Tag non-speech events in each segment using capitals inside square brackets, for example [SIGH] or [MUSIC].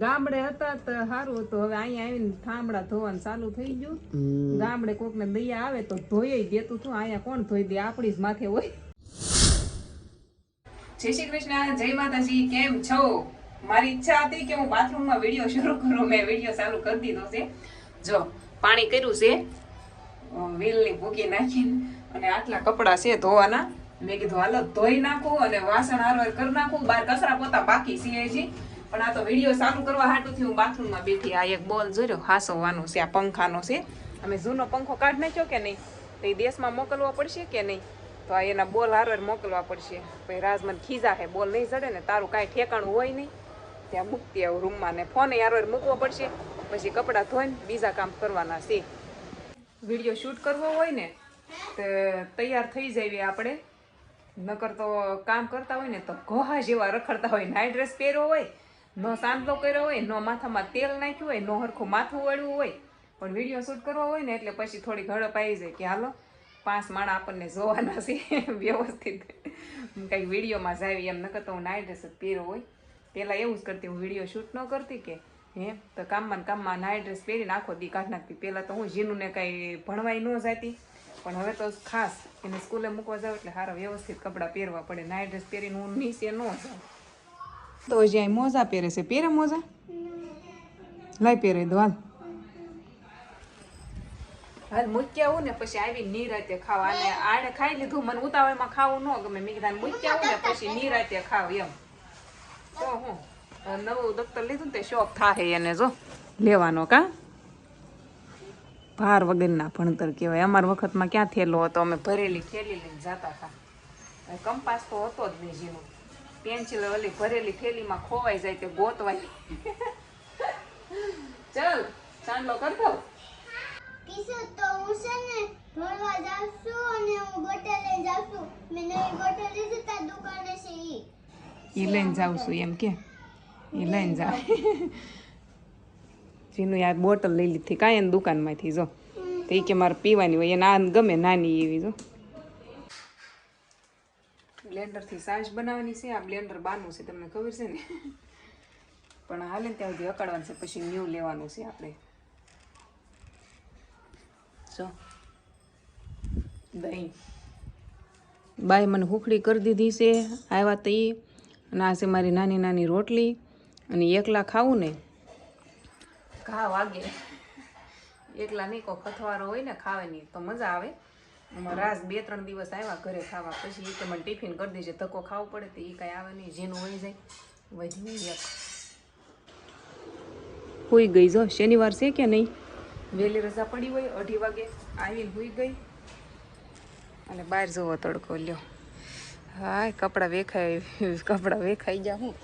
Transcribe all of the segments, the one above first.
ગામડે હતા તો સારું હતું. હવે અહીંયા આવીને થાંભળા ધોવાનું ચાલુ થઈ ગયું. ગામડે કોકને દયા આવે તો ધોઈ દેતું હતું. અહીંયા કોણ ધોઈ દે? આપણી જ માથે હોય. જય શ્રી કૃષ્ણ. જય માતાજી. કેમ છો? મારી ઈચ્છા હતી કે હું બાથરૂમમાં વીડિયો શરૂ કરું. મેં વીડિયો ચાલુ કરી દીધો છે. જો પાણી કર્યું છે. વેલની ભૂકી નાખીને અને આટલા કપડાં છે ધોવાના. મેં કીધું હાલો ધોઈ નાખું અને વાસણ હારવાર કરી નાખું. બાર કચરા પોતા બાકી છે હજી. પણ આ તો વીડિયો ચાલુ કરવા હાટુથી હું બાથરૂમમાં બેઠી આ એક બોલ જોયો હાસવવાનો છે, આ પંખાનો છે. અમે જૂનો પંખો કાઢ નાખ્યો કે નહીં? તો એ દેશમાં મોકલવો પડશે કે નહીં? તો આ એના બોલ હારવાર મોકલવા પડશે. પછી રાજ ખીજા હે, બોલ નહીં ચડે ને તારું કાંઈ ઠેકાણું હોય નહીં. ત્યાં મૂકતી આવું રૂમમાં ને ફોન હારવાર મૂકવો પડશે. પછી કપડાં ધોઈને બીજા કામ કરવાના છે. વીડિયો શૂટ કરવો હોય ને, તો તૈયાર થઈ જઈએ આપણે. નકર તો કામ કરતા હોય ને તો ઘોહા જેવા રખડતા હોય નાઇટ ડ્રેસ પહેર્યો હોય નો સાંતલો કર્યો હોય, નો માથામાં તેલ નાખ્યું હોય, નો હરખું માથું વળ્યું હોય, પણ વીડિયો શૂટ કરવો હોય ને એટલે પછી થોડી ઝડપ આવી જાય કે હાલો, પાંચ માણા આપણને જોવાના છે, [LAUGHS] વ્યવસ્થિત. કંઈક વિડીયોમાં જાવી એમ, નકર તો હું નાઇટ ડ્રેસ જ પહેર્યો હોય. પહેલાં એવું જ કરતી, હું વીડિયો શૂટ ન કરતી કે, હે, તો કામમાં કામમાં નાઇટ ડ્રેસ પહેરીને આખો દી કાઢ નાખતી. પહેલાં તો હું જીનુને કાંઈ ભણવાય ન જાતી, પણ હવે તો ખાસ એને સ્કૂલે મૂકવા જાવ એટલે સારા વ્યવસ્થિત કપડાં પહેરવા પડે. નાઇટ ડ્રેસ પહેરીને હું નીચે ન જાઉં. તો જ્યાં મોજા પહેરે છે, પહેરે મોજા? લઈ પહેરે દો, હાલ. હાલ મૂકી આવું ને, પછી આવી નિરાતે ખાવ. અને આને ખાઈ લીધું, મને ઉતાવળમાં ખાવું ન ગમે. મેં કીધા મૂક્યા આવું ને, પછી નિરાતે ખાવ. એમ. તો હું નવું દફતર લીધું ને, તે શોખ થાય એને, જો. લેવાનો, કા? ભાર વગરના ભણતર કહેવાય. અમારા વખતમાં ક્યાં થેલો હતો? અમે ભરેલી થેલી લઈને જતા હતા. કંપાસ તો હતો જ નહીં જેનો પેન્સિલ ઓલી ભરેલી થેલીમાં ખોવાઈ જાય તે ગોતવાય. ચલ ચાંદલો કર દો કિશોર તો હું છે ને ભણવા જાઉં છું અને હું બોટલ લઈને જાઉં છું. મેં નવી બોટલ લીધી તાર દુકાને છે ઈ. ઈ લઈને જાઉં છું એમ કે. ઈ લઈને જાવ જેનું યાર બોટલ લઈ લીધી. કાંઈ એને દુકાનમાંથી જો. તો કે મારે પીવાની હોય. એને આ ગમે નાની એવી જો. બ્લેન્ડરથી સાસ બનાવવાની છે. આ બ્લેન્ડર બાનું છે, તમને ખબર છે ને? પણ હાલે ત્યાં સુધી અકાળવાનું છે, પછી ન્યૂ લેવાનું છે આપણે. જો. દહીં. બાય મને હુખડી કરી દીધી છે આવ્યા તો અને આ છે મારી નાની નાની રોટલી. અને એકલા ખાવું ને? ઘા વાગે. એકલા નહીં કોઈ કથવારો હોય ને, ખાવાની તો મજા આવે. રાસ બે ત્રણ દિવસ આવ્યા ઘરે ખાવા. પછી એ મને ટિફિન કરી દેજે ધક્કો ખાવો પડે તો એ કાંઈ આવે નહીં જેનું વહી જાય. વધી એક હોઈ ગઈ જો શનિવાર છે કે નહીં? વહેલી રજા પડી હોય અઢી વાગે આવીને હોઈ ગઈ. અને બહાર જવો તડકો લ્યો. હાય કપડાં વેખાય કપડાં વેખાઈ ગયા હું.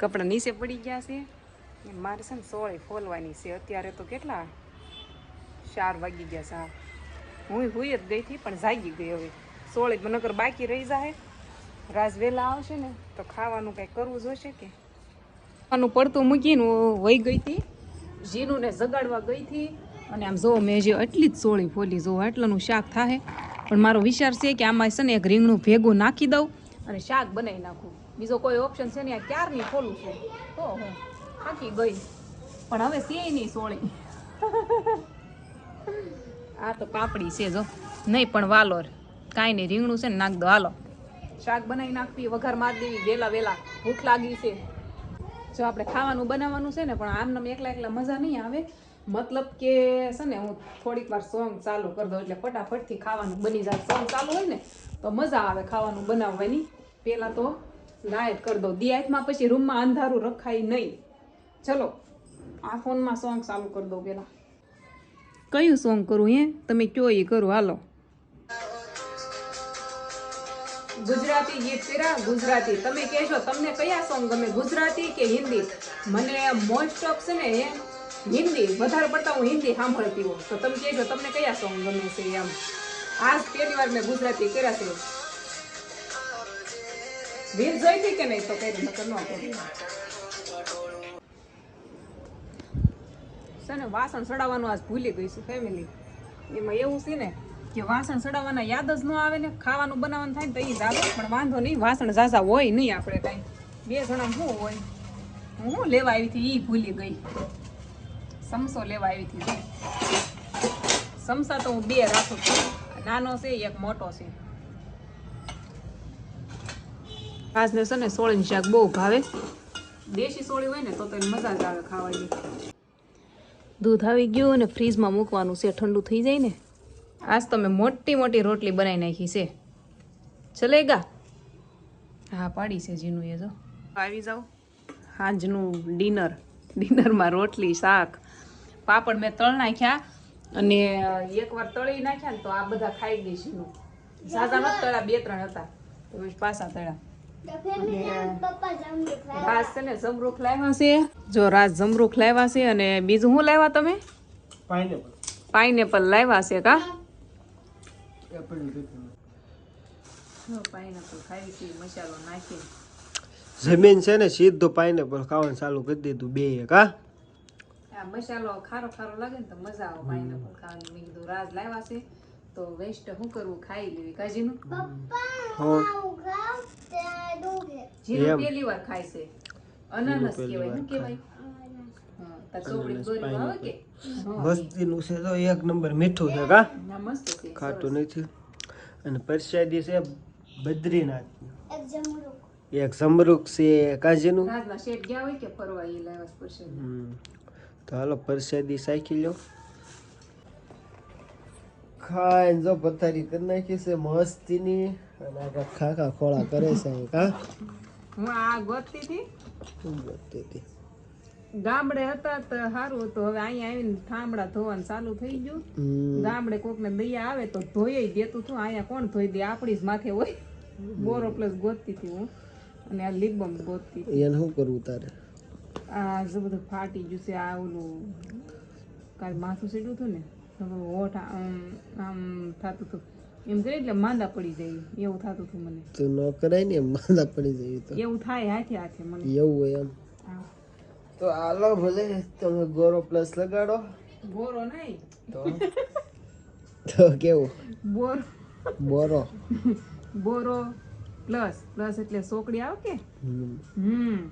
કપડાં નીચે પડી ગયા છે. મારે છે ને સોળે ફોલવાની છે. અત્યારે તો કેટલા? ચાર વાગી ગયા છે હા હું હુઈ જ ગઈ હતી, પણ જાગી ગઈ હવે. સોળે નકર બાકી રહી જાય રાજ વહેલા આવશે ને, તો ખાવાનું કંઈ કરવું જોશે કે? ખાવાનું પડતું મૂકીને વહી ગઈ હતી. જીનુને જગાડવા ગઈ હતી. અને આમ જો મેં જે એટલી જ સોળી ફોલી જો આટલાનું શાક થાય પણ મારો વિચાર છે કે આમાં છે ને એક રીંગણું ભેગું નાખી દઉં અને શાક બનાવી નાખું. બીજો કોઈ ઓપ્શન છે ને, આ ક્યારની ખોલું છું? તો હું થાકી ગઈ. પણ હવે સિંહની સોળી? [LAUGHS] આ તો પાપડી છે જો. નહીં પણ વાલોર. કાંઈ નહીં, રીંગણું છે ને નાખ દો. હાલો. શાક બનાવી નાખવી, વઘાર માર દેવી, વેલા વેલા. ભૂખ લાગી છે. જો આપણે ખાવાનું બનાવવાનું છે ને, પણ આમને એકલા એકલા મજા નહીં આવે. મતલબ કે છે ને, હું થોડીક વાર સોંગ ચાલુ કરી દઉં એટલે ફટાફટથી ખાવાનું બની જાય. સોંગ ચાલુ હોય ને, તો મજા આવે ખાવાનું બનાવવાની. પહેલાં તો લાયટ કરી દઉં. દિયાતમાં પછી રૂમમાં અંધારું રખાય નહીં. ચલો, આ ફોનમાં સોંગ ચાલુ કરી દઉં પહેલાં કયું સોંગ કરું હે? તમે કયો એ કરો, હાલો. ગુજરાતી ગીત પીરા ગુજરાતી. તમે કહેશો, તમને કયા સોંગ ગમે? ગુજરાતી કે હિન્દી? મને મોસ્ટ ઓફ છે ને એ હિન્દી. વધારે પડતા હું હિન્દી સાંભળતી હોઉં. તો તમે કહેશો, તમને કયા સોંગ ગમે છે એમ? આજ પહેલી વાર મેં ગુજરાતી કર્યા છે. રીલ જોઈતી કે નહીં? તો કઈ ન કરી છે ને, વાસણ સડાવવાનું આજ ભૂલી ગઈ છું ફેમિલી એમાં એવું છે ને કે વાસણ સડાવવાના યાદ જ ન આવે ને, ખાવાનું બનાવવાનું થાય ને તો એ જ પણ વાંધો નહીં, વાસણ ઝાઝા હોય નહીં આપણે કાંઈ. બે જણા શું હોય? હું લેવા આવી હતી એ ભૂલી ગઈ. સમસો લેવા આવી હતી સમસા તો હું બે રાખું છું. નાનો છે, એક મોટો છે. આજને છે ને સોળીનું શાક બહુ ભાવે. દેશી સોળી હોય ને, તો તો મજા જ આવે ખાવાની. દૂધ આવી ગયું અને ફ્રીજમાં મૂકવાનું છે, ઠંડુ થઈ જાય ને. આજ તો મેં મોટી મોટી રોટલી બનાવી નાખી છે. ચલેગા હા, પાડી છે જીનું એ જો આવી જાઓ. સાંજનું ડિનર. ડિનરમાં રોટલી, શાક. પાપડ મેં તળ નાખ્યા અને એકવાર તળી નાખ્યા ને તો આ બધા ખાઈ ગઈ જીનું સાદા નથી તળા બે ત્રણ હતા. પાછા પાછા રાજ છે ને જમરૂખ લાવ્યા છે. જો રાજ જમરૂખ લાવ્યા છે અને બીજું શું લાવ્યા તમે? પાઇનેપલ. લાવ્યા છે કા? જમીન છે ને સીધું પાઇનેપલ ખાવાનું ચાલુ કરી દીધું બે કા આ મસાલો ખારો ખારો લાગે ને તો મજા આવે પાઇનેપલ ખાવાની. મેં કીધું રાજ લાવ્યા છે. તો વેસ્ટ શું કરવું ખાઈ લેવી. કાજીનું? જીરું. પહેલી વાર ખાય છે. અનાનસ કહેવાય. શું કહેવાય? મસ્તીનું છે તો એક નંબર મીઠું છે કા? ખાટું નથી. અને પરસાદી છે બદ્રીનાથ એક સમરૂખ છે કાજીનું. રાજના શેઠ ગયા હોય કે ફરવા એ લાવ્યા છે પછી હમ. તો હાલો પરસાદી સાખી લો ખાઈને જો પથારી કરી નાખી છે મસ્તીની. અને આગળ ખાખા ખોળા કરે છે કા? હું આ ગોતતી હતી. શું હતી? ગામડે હતા તો સારું હતું. હવે અહીંયા આવીને થાંભળા ધોવાનું ચાલુ થઈ ગયું. ગામડે કોકને દયા આવે તો ધોઈ દેતું હતું. અહીંયા કોણ ધોઈ દે? આપણી જ માથે હોય. બોરો પ્લસ ગોતતી હતી હું. અને આ લીબમ ગોતતી એને શું કરવું તારે? આ જો બધું ફાટી ગયું છે આ ઓલું કાલ માથું સીડ્યું હતું ને? હોઠ આમ આમ થતું હતું એમ કરી એટલે માંદા પડી જાય. એવું થતું હતું મને. તું ન કરાય ને માંદા પડી જાય તો. એવું થાય હાથે હાથે મને. એવું હોય એમ. હા. તો આલો ભલે તમે ગોરો પ્લસ લગાડો. ગોરો નહીં. તો? તો કેવું? બોર. બોરો. બોરો પ્લસ. પ્લસ એટલે સોકડી આવે કે હમ.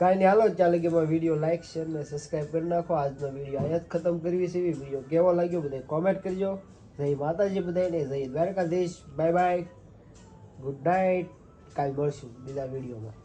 કાંઈ નહીં, હાલો ચાલે કે વીડિયો લાઈક શેર ને સબસ્ક્રાઈબ કરી નાખો. આજનો વીડિયો અહીંયા જ ખતમ કરવી છે એવી વીડિયો. કેવો લાગ્યો બધા કોમેન્ટ કરજો. જય માતાજી બધાને જય Dwarkadhish. Bye bye good night કાલ મળશું બીજા વિડીયોમાં.